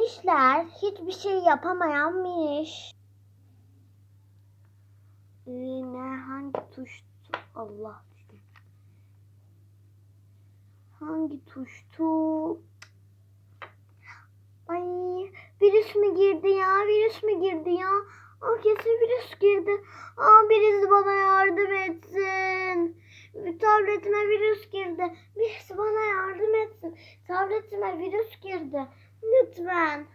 Minişler hiçbir şey yapamayan. Ee, ne hangi tuştu? Allah. Hangi tuştu? Ay virüs mü girdi ya? Virüs mü girdi ya? Aa, kesin virüs girdi. Aa, birisi bana yardım etsin. Tabletime virüs girdi. Birisi bana yardım etsin. Tabletime virüs girdi. Lütfen.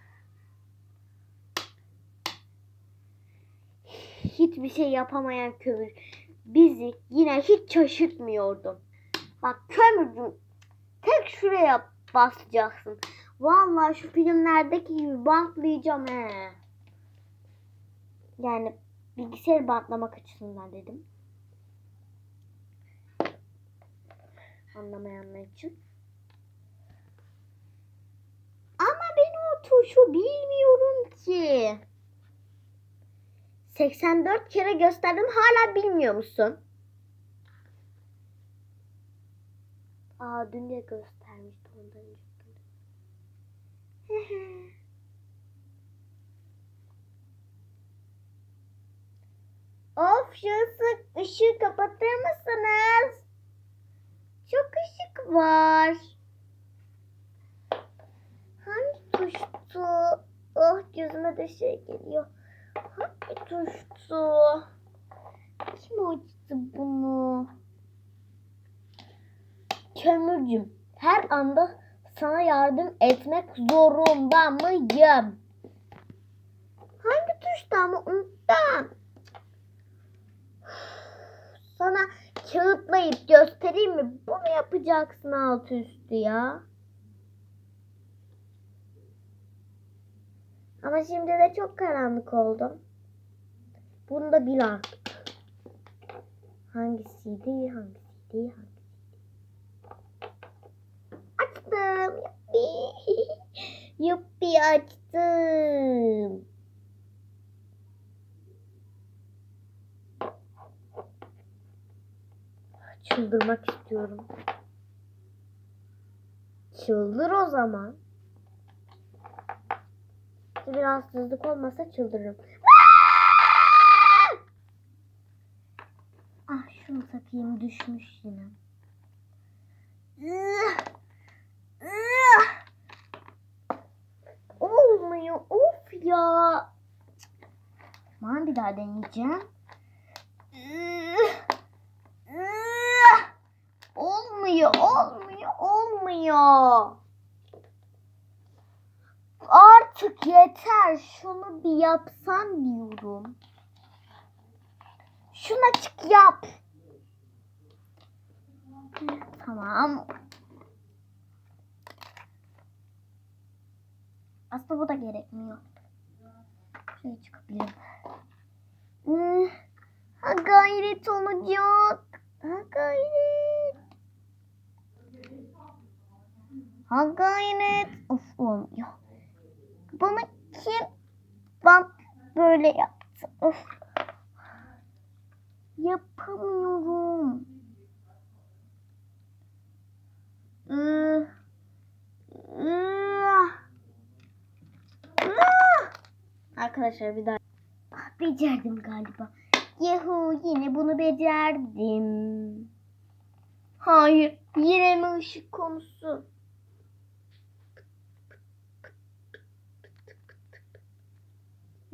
Hiçbir şey yapamayan kömür bizi yine hiç şaşırtmıyordu. Bak kömürcüm tek şuraya basacaksın. Vallahi şu filmlerdeki gibi bantlayacağım he. Yani bilgisayarı bantlamak açısından dedim. Anlamayanlar için. Ama ben o tuşu bilmiyorum ki. 84 kere gösterdim hala bilmiyor musun? Aa dün de göstermişti ondan gün. of şu ısı- ışığı kapatır mısınız? Çok ışık var. Hangi tuştu? Oh gözüme de şey geliyor. Hangi tuştu? Kim açtı bunu? Kömürcüm, her anda sana yardım etmek zorunda mıyım? Hangi tuştu ama unuttum. Sana kağıtlayıp göstereyim mi? Bunu yapacaksın alt üstü ya. Ama şimdi de çok karanlık oldu. Bunu da bil artık. Hangisiydi, hangisiydi, hangisiydi? Açtım. Yuppi. Yuppi açtım. Çıldırmak istiyorum. Çıldır o zaman. Bir rahatsızlık olmasa çıldırırım. Ah şunu takayım düşmüş yine. Olmuyor of ya. Tamam bir daha deneyeceğim. Olmuyor olmuyor olmuyor. Artık yeter. Şunu bir yapsan diyorum. Şunu açık yap. Tamam. Aslında bu da gerekmiyor. Şöyle çıkabilirim. Hmm, Ha gayret olacak. Ha gayret. Ha gayret. Of olmuyor. Bana kim bak böyle yaptı. Of. Yapamıyorum. Arkadaşlar bir daha. Ah, Becerdim galiba. Yahu yine bunu becerdim. Hayır yine mi ışık konusu?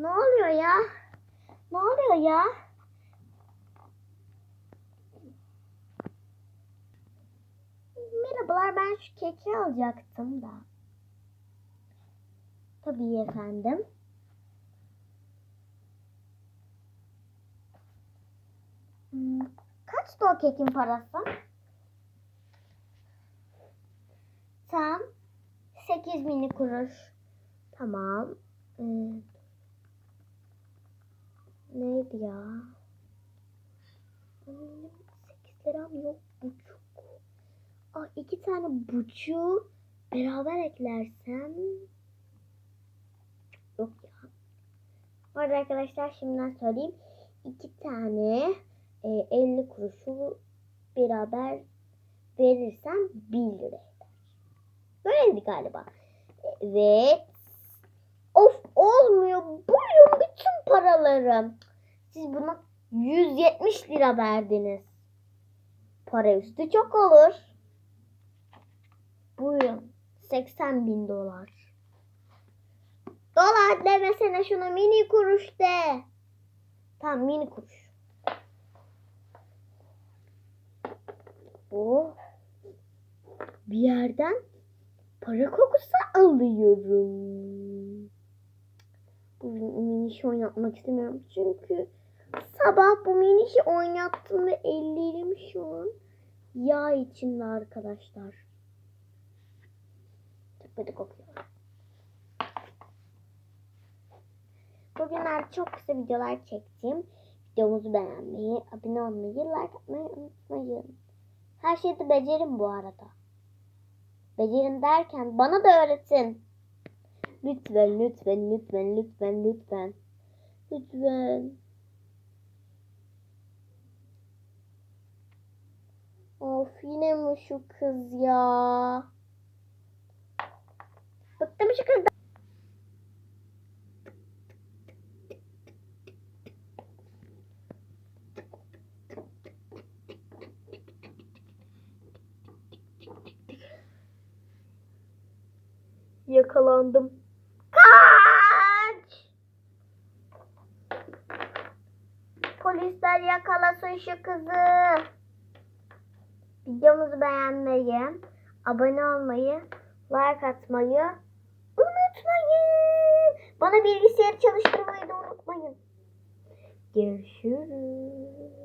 Ne oluyor ya? Ne oluyor ya? Merhabalar ben şu keki alacaktım da. Tabii efendim. Hmm, Kaçtı o kekin parası? Tam 8 mini kuruş. Tamam. Ee, neydi ya? Benim 8 liram yok buçuk. Aa, iki tane buçuğu beraber eklersem yok ya. Bu arada arkadaşlar şimdiden söyleyeyim. İki tane e, 50 kuruşu beraber verirsem 1 lira eder. Böyleydi galiba. Evet. Paralarım. Siz buna 170 lira verdiniz. Para üstü çok olur. Buyurun. 80 bin dolar. Dolar demesene şuna mini kuruş de. Tamam mini kuruş. Oh. Bir yerden para kokusu alıyorum. Bu minişi oynatmak istemiyorum çünkü sabah bu minişi oynattım ve ellerim şu an yağ içinde arkadaşlar. Kötü kokuyor. Bugünlerde çok kısa videolar çektim. Videomuzu beğenmeyi, abone olmayı, like atmayı unutmayın. Her şeyi de becerin bu arada. Becerin derken bana da öğretin. Lütfen, lütfen, lütfen, lütfen, lütfen. Lütfen. Of yine mi şu kız ya? Bıktım şu kızdan. Yakalandım. Yakalasın şu kızı. Videomuzu beğenmeyi, abone olmayı, like atmayı unutmayın. Bana bilgisayar çalıştırmayı da unutmayın. Görüşürüz.